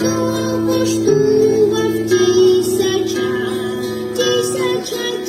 Знову ж тисяча, тисяча.